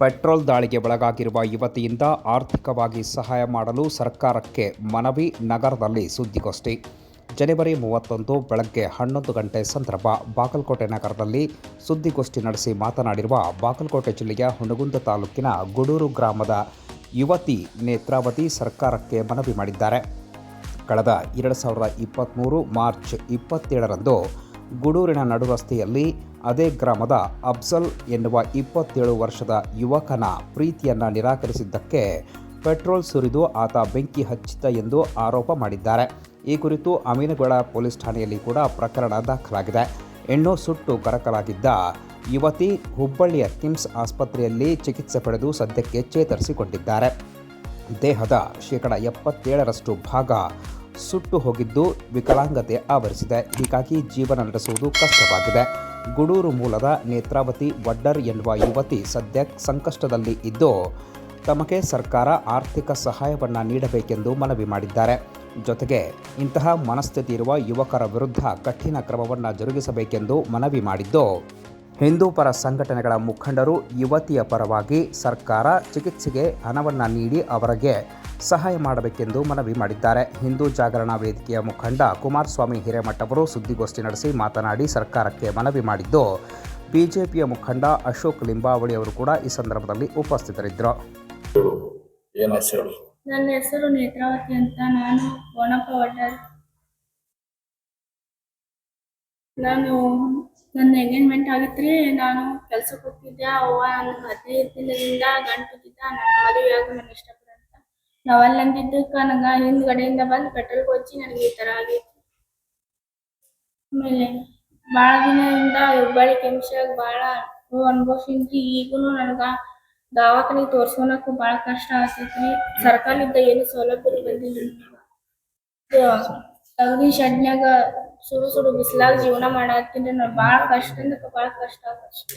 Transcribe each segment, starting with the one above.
Petrol ದಾಳಿಗೆ ಒಳಗಾಗಿರುವ ಯುವತಿಯಿಂದ ಆರ್ಥಿಕವಾಗಿ ಸಹಾಯ ಮಾಡಲು ಸರ್ಕಾರಕ್ಕೆ ಮನವಿ ನಗರದಲ್ಲಿ ಸುದ್ದಿಗೋಷ್ಠಿ. ಜನವರಿ ಮೂವತ್ತೊಂದು ಬೆಳಗ್ಗೆ ಹನ್ನೊಂದು ಗಂಟೆ ಸಂದರ್ಭ ಬಾಗಲಕೋಟೆ ನಗರದಲ್ಲಿ ಸುದ್ದಿಗೋಷ್ಠಿ ನಡೆಸಿ ಮಾತನಾಡಿರುವ ಬಾಗಲಕೋಟೆ ಜಿಲ್ಲೆಯ ಹುಣಗುಂದ ತಾಲೂಕಿನ ಗುಡೂರು ಗ್ರಾಮದ ಯುವತಿ ನೇತ್ರಾವತಿ ಸರ್ಕಾರಕ್ಕೆ ಮನವಿ ಮಾಡಿದ್ದಾರೆ. ಕಳೆದ ಎರಡು ಸಾವಿರದ ಇಪ್ಪತ್ತ್ಮೂರು ಮಾರ್ಚ್ ಇಪ್ಪತ್ತೇಳರಂದು ಗೂಡೂರಿನ ನಡುರಸ್ತೆಯಲ್ಲಿ ಅದೇ ಗ್ರಾಮದ ಅಫ್ಜಲ್ ಎನ್ನುವ ಇಪ್ಪತ್ತೇಳು ವರ್ಷದ ಯುವಕನ ಪ್ರೀತಿಯನ್ನು ನಿರಾಕರಿಸಿದ್ದಕ್ಕೆ ಪೆಟ್ರೋಲ್ ಸುರಿದು ಆತ ಬೆಂಕಿ ಹಚ್ಚಿದ್ದ ಎಂದು ಆರೋಪ ಮಾಡಿದ್ದಾರೆ. ಈ ಕುರಿತು ಅಮೀನಗೌಡ ಪೊಲೀಸ್ ಠಾಣೆಯಲ್ಲಿ ಕೂಡ ಪ್ರಕರಣ ದಾಖಲಾಗಿದೆ. ಹೆಣ್ಣು ಸುಟ್ಟು ಕರಕಲಾಗಿದ್ದ ಯುವತಿ ಹುಬ್ಬಳ್ಳಿಯ ಕಿಮ್ಸ್ ಆಸ್ಪತ್ರೆಯಲ್ಲಿ ಚಿಕಿತ್ಸೆ ಪಡೆದು ಸದ್ಯಕ್ಕೆ ಚೇತರಿಸಿಕೊಂಡಿದ್ದಾರೆ. ದೇಹದ ಶೇಕಡ ಎಪ್ಪತ್ತೇಳರಷ್ಟು ಭಾಗ ಸುಟ್ಟು ಹೋಗಿದ್ದು ವಿಕಲಾಂಗತೆ ಆವರಿಸಿದೆ. ಹೀಗಾಗಿ ಜೀವನ ನಡೆಸುವುದು ಕಷ್ಟವಾಗಿದೆ. ಗುಡೂರು ಮೂಲದ ನೇತ್ರಾವತಿ ವಡ್ಡರ್ ಎನ್ನುವ ಯುವತಿ ಸದ್ಯ ಸಂಕಷ್ಟದಲ್ಲಿ ಇದ್ದು, ತಮಗೆ ಸರ್ಕಾರ ಆರ್ಥಿಕ ಸಹಾಯವನ್ನು ನೀಡಬೇಕೆಂದು ಮನವಿ ಮಾಡಿದ್ದಾರೆ. ಜೊತೆಗೆ ಇಂತಹ ಮನಸ್ಥಿತಿ ಇರುವ ಯುವಕರ ವಿರುದ್ಧ ಕಠಿಣ ಕ್ರಮವನ್ನು ಜರುಗಿಸಬೇಕೆಂದು ಮನವಿ ಮಾಡಿದ್ದು ಹಿಂದೂ ಪರ ಸಂಘಟನೆಗಳ ಮುಖಂಡರು ಯುವತಿಯ ಪರವಾಗಿ ಸರ್ಕಾರ ಚಿಕಿತ್ಸೆಗೆ ಹಣವನ್ನು ನೀಡಿ ಅವರಿಗೆ ಸಹಾಯ ಮಾಡಬೇಕೆಂದು ಮನವಿ ಮಾಡಿದ್ದಾರೆ. ಹಿಂದೂ ಜಾಗರಣ ವೇದಿಕೆಯ ಮುಖಂಡ ಕುಮಾರಸ್ವಾಮಿ ಹಿರೇಮಠ ಅವರು ಸುದ್ದಿಗೋಷ್ಠಿ ನಡೆಸಿ ಮಾತನಾಡಿ ಸರ್ಕಾರಕ್ಕೆ ಮನವಿ ಮಾಡಿದ್ದು ಬಿಜೆಪಿಯ ಮುಖಂಡ ಅಶೋಕ್ ಲಿಂಬಾವಳಿ ಅವರು ಕೂಡ ಈ ಸಂದರ್ಭದಲ್ಲಿ ಉಪಸ್ಥಿತರಿದ್ದರು. ನನ್ನ ಹೆಸರು ನೇತ್ರಾವತಿ ಅಂತ ನಾನು ನಾನು ನನ್ನ ಎಂಗೇಜ್ಮೆಂಟ್ ಆಗಿತ್ರಿ ನಾನು ಕೆಲ್ಸಕ್ಕೆ ಹೋಗ್ತಿದ್ದೆ ಅವ್ವ ನನ್ನ ಹದಿನೈದು ದಿನದಿಂದ ಗಂಟು ಬಿದ್ದ ನನ್ನ ಮದುವೆ ಆಗು ನನ್ನ ಇಷ್ಟಪಡಂತ ನಾವಲ್ಲಿ ನಂದಿದ್ದಕ್ಕ ನನಗೆ ಹಿಂದ್ಗಡೆಯಿಂದ ಬಂದು ಪೆಟ್ರೋಲ್ ಕೊಚ್ಚಿ ನನಗೆ ಈ ಥರ ಆಗಿತ್ತು ಆಮೇಲೆ ಭಾಳ ದಿನದಿಂದ ಹುಬ್ಬಳ್ಳಿ ಕೆಂಶಾಗ ಭಾಳ ಅನುಭವಿಸಿದ್ರಿ ಈಗೂ ನನಗೆ ದವಾಖಾನಿಗೆ ತೋರ್ಸ್ಕೊಳಕ್ಕೂ ಭಾಳ ಕಷ್ಟ ಆಗ್ತೈತ್ರಿ ಸರ್ಕಾರದಿಂದ ಏನು ಸೌಲಭ್ಯ ಬಂದಿಲ್ಲ. ತಗಡಿ ಶೆಡ್ನ್ಯಾಗ ಸುಡು ಸುಡು ಬಿಸಿಲಾಗ ಜೀವನ ಮಾಡಾಕಿಂದ್ರೆ ನಾವು ಭಾಳ ಕಷ್ಟದಿಂದ ಕಷ್ಟ ಆಗತ್ತೆ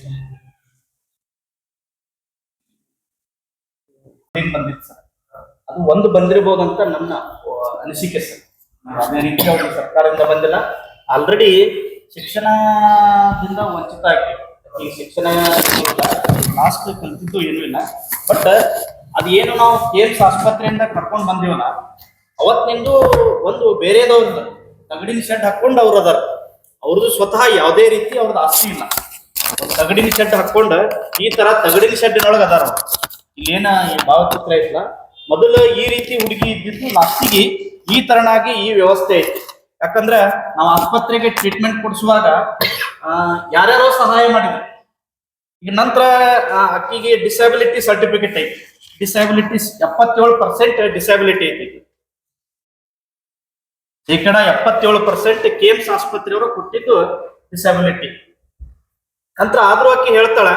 ಬಂದಿತ್ತು ಸರ್? ಅದು ಒಂದು ಬಂದಿರಬಹುದಂತ ನನ್ನ ಆ, ಅನಿಸಿಕೆ ಸರ್. ಅದೇ ಸರ್ಕಾರದಿಂದ ಬಂದಿಲ್ಲ. ಆಲ್ರೆಡಿ ಶಿಕ್ಷಣದಿಂದ ವಂಚಿತ ಆಗಿ ಈ ಶಿಕ್ಷಣ ಲಾಸ್ಟ್ ಕಲ್ತಿದ್ದು ಏನು ಇಲ್ಲ ಬಟ್ ಅದೇನು ನಾವು ಕೇಮ್ಸ್ ಆಸ್ಪತ್ರೆಯಿಂದ ಕರ್ಕೊಂಡು ಬಂದಿವಲ್ಲ ಅವತ್ತಿಂದು ಒಂದು ಬೇರೆದವ್ರದ್ದು ತಗಡಿನ ಶೆಡ್ ಹಾಕೊಂಡು ಅವ್ರು ಅದಾರ. ಅವ್ರದ್ದು ಸ್ವತಃ ಯಾವುದೇ ರೀತಿ ಅವ್ರದ್ದು ಆಸ್ತಿ ಇಲ್ಲ. ತಗಡಿನ ಶೆಡ್ ಹಾಕೊಂಡು ಈ ತರ ತಗಡಿನ ಶೆಡ್ನೊಳಗೆ ಅದಾರ. ಇಲ್ಲೇನ ಭಾವಚಿತ್ರ ಐತಲ್ಲ ಮೊದಲು ಈ ರೀತಿ ಹುಡುಗಿ ಇದ್ದಿದ್ದು ಲಾಸ್ಟಿಗೆ ಈ ತರನಾಗಿ ಈ ವ್ಯವಸ್ಥೆ ಐತಿ. ಯಾಕಂದ್ರ ನಾವು ಆಸ್ಪತ್ರೆಗೆ ಟ್ರೀಟ್ಮೆಂಟ್ ಕೊಡಿಸುವಾಗ ಯಾರ್ಯಾರೋ ಸಹಾಯ ಮಾಡಿದ್ರು. ಈಗ ನಂತರ ಅಕ್ಕಿಗೆ ಡಿಸಬಿಲಿಟಿ ಸರ್ಟಿಫಿಕೇಟ್ ಐತಿ. ಡಿಸಬಿಲಿಟಿ ಎಪ್ಪತ್ತೇಳು ಪರ್ಸೆಂಟ್ ಡಿಸಬಿಲಿಟಿ ಐತಿ. ಶೇಕಡ ಎಪ್ಪತ್ತೇಳು ಪರ್ಸೆಂಟ್ ಕೇಮ್ಸ್ ಆಸ್ಪತ್ರೆಯವರು ಕೊಟ್ಟಿದ್ದು ಡಿಸಬಿಲಿಟಿ ನಂತರ ಆದ್ರೂ ಆಕೆ ಹೇಳ್ತಾಳ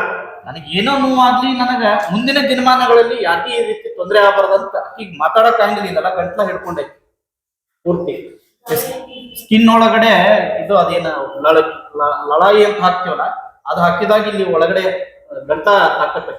ನನಗೆ ಏನೋ ನೋವಾಗ್ಲಿ, ನನಗ ಮುಂದಿನ ದಿನಮಾನಗಳಲ್ಲಿ ಯಾಕೆ ಈ ರೀತಿ ತೊಂದರೆ ಆಗಬಾರ್ದಂತ ಆಕಿಗೆ ಮಾತಾಡಕ್ ಆಗಲಿಲ್ಲ ಗಂಟ್ಲ ಹಿಡ್ಕೊಂಡೈತಿ ಪೂರ್ತಿ. ಸ್ಕಿನ್ ಒಳಗಡೆ ಇದು ಅದೇನ, ಲಳ ಲಳಾಯಿ ಅಂತ ಹಾಕ್ತೀವಲ್ಲ, ಅದು ಹಾಕಿದಾಗ ಇಲ್ಲಿ ಒಳಗಡೆ ಗಂಟ ಹಾಕತ್ತೆ